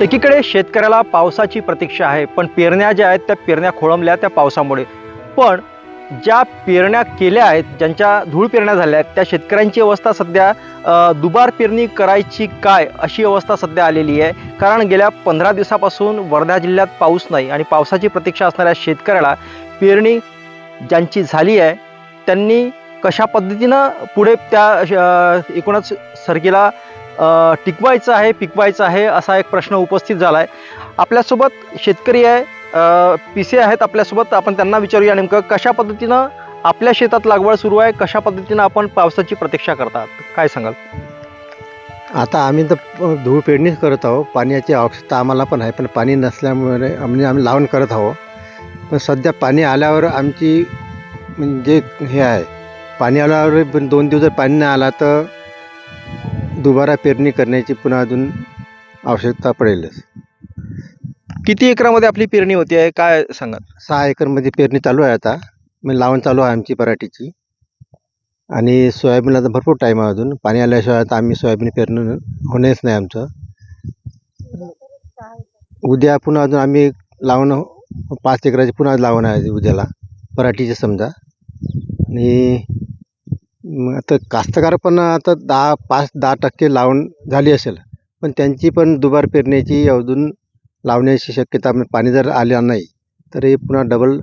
एकीकडे शेतकऱ्याला पावसाची प्रतीक्षा आहे पण पेरण्या ज्या आहेत त्या पेरण्या खोळंबल्या त्या पावसामुळे. पण ज्या पेरण्या केल्या आहेत ज्यांच्या धूळ पेरण्या झाल्या आहेत त्या शेतकऱ्यांची अवस्था सध्या दुबार पेरणी करायची काय अशी अवस्था सध्या आलेली आहे. कारण गेल्या पंधरा दिवसापासून वर्धा जिल्ह्यात पाऊस नाही आणि पावसाची प्रतीक्षा असणाऱ्या शेतकऱ्याला पेरणी ज्यांची झाली आहे त्यांनी कशा पद्धतीनं पुढे त्या एकूणच सरकीला टिकवायचं आहे पिकवायचं आहे असा एक प्रश्न उपस्थित झाला आहे आपल्यासोबत शेतकरी आहे पी सी आहेत आपल्यासोबत आपण त्यांना विचारूया नेमकं कशा पद्धतीनं आपल्या शेतात लागवड सुरू आहे कशा पद्धतीनं आपण पावसाची प्रतीक्षा करतात? काय सांगाल? आता आम्ही तर धूळ पेरणीच करत आहोत. पाण्याची आवश्यकता आम्हाला पण आहे पण पाणी नसल्यामुळे आम्ही आम्ही लावण करत आहोत. पण सध्या पाणी आल्यावर आमची म्हणजे हे आहे पाणी आल्यावर पण दोन दिवस जर पाणी नाही आला तर दुबारा पेरणी करण्याची पुन्हा अजून आवश्यकता पडेलच. किती एकरामध्ये आपली पेरणी होती आहे? काय सांगाल? सहा एकरमध्ये पेरणी चालू आहे आता. म्हणजे लावण चालू आहे आमची पराठीची. आणि सोयाबीनला तर भरपूर टाईम आहे अजून. पाणी आल्याशिवाय आता आम्ही सोयाबीन पेरणं होणेच नाही आमचं. उद्या पुन्हा अजून आम्ही लावण पाच एकराची पुन्हा लावण आहे उद्याला. पराठीचे समजा. आणि मग आता कास्तकार पण आता दहा पाच दहा टक्के लावण झाली असेल. पण त्यांची पण दुबार पेरण्याची अजून लावण्याची शक्यता म्हणजे पाणी जर आलं नाही तर हे पुन्हा डबल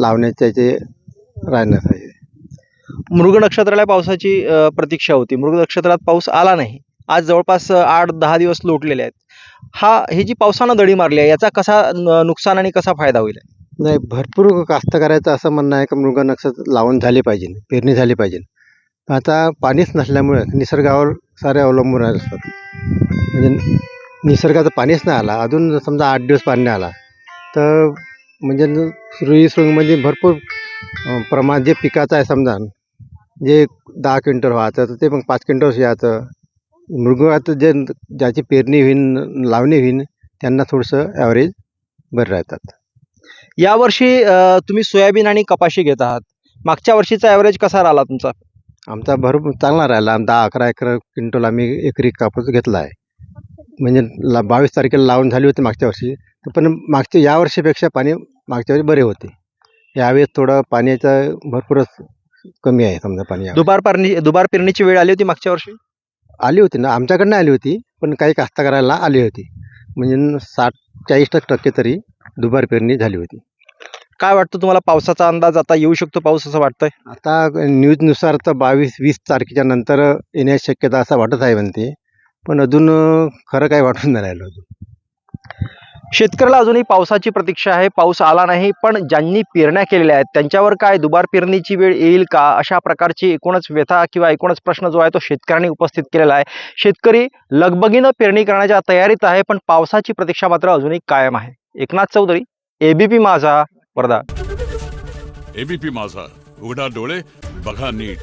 लावण्याचे ते राहणार आहे. मृग नक्षत्राला पावसाची अ, प्रतीक्षा होती. मृग नक्षत्रात पाऊस आला नाही. आज जवळपास अ, आठ दहा दिवस लोटलेले आहेत. हा हे जी पावसानं दडी मारली आहे याचा कसा न- नुकसान आणि कसा फायदा होईल? नाही भरपूर कास्तकाराचं असं म्हणणं आहे की मृग नक्षत्र लावून झाली पाहिजे पेरणी झाली पाहिजे. आता पाणीच नसल्यामुळे निसर्गावर सारे अवलंबून असतात. म्हणजे निसर्गाचं पाणीच नाही आला. अजून समजा आठ दिवस पाणी आला तर म्हणजे न- रुई म्हणजे भरपूर प्रमाण जे पिकाचं आहे समजा जे दहा क्विंटल व्हायचं तर ते मग पाच क्विंटल यायचं मृगाचं जे ज्याची पेरणी होईन लावणी होईन त्यांना थोडंसं ॲव्हरेज बरं राहतात. यावर्षी तुम्ही सोयाबीन आणि कपाशी घेत आहात. मागच्या वर्षीचा ॲव्हरेज कसा राहिला तुमचा? आमचा भरपूर चांगला राहिला. दहा अकरा अकरा क्विंटल आम्ही एकरी कापूस घेतला आहे. म्हणजे ला बावीस तारखेला लावून झाली होती मागच्या वर्षी. तर पण मागच्या या वर्षीपेक्षा पाणी मागच्या वर्षी बरे होते. यावेळेस थोडं पाण्याचं भरपूरच कमी आहे समजा पाणी. दुबार पेरणी दुबार पेरणीची वेळ आली होती मागच्या वर्षी? आली होती ना. आमच्याकडनं आली होती. पण काही कास्तकाराला आली होती. म्हणजे साठ चाळीस टक्के तरी. दुबार पेरणी झाली होती. काय वाटतं तुम्हाला पावसाचा अंदाज? आता येऊ शकतो पाऊस असं वाटतंय? आता न्यूजनुसार तर बावीस वीस तारखेच्या नंतर येण्याची शक्यता असं वाटत आहे म्हणते. पण अजून खरं काय वाटून नाही राहिलं अजून. शेतकऱ्याला अजूनही पावसाची प्रतीक्षा आहे. पाऊस आला नाही पण ज्यांनी पेरण्या केलेल्या आहेत त्यांच्यावर काय दुबार पेरणीची वेळ येईल का? अशा प्रकारची एकूणच व्यथा किंवा एकूणच प्रश्न जो आहे तो शेतकऱ्यांनी उपस्थित केलेला आहे. शेतकरी लगबगीनं पेरणी करण्याच्या तयारीत आहे पण पावसाची प्रतीक्षा मात्र अजूनही कायम आहे. एकनाथ चौधरी एबीपी माझा वर्धा. एबीपी माझा. उघडा डोळे बघा नीट.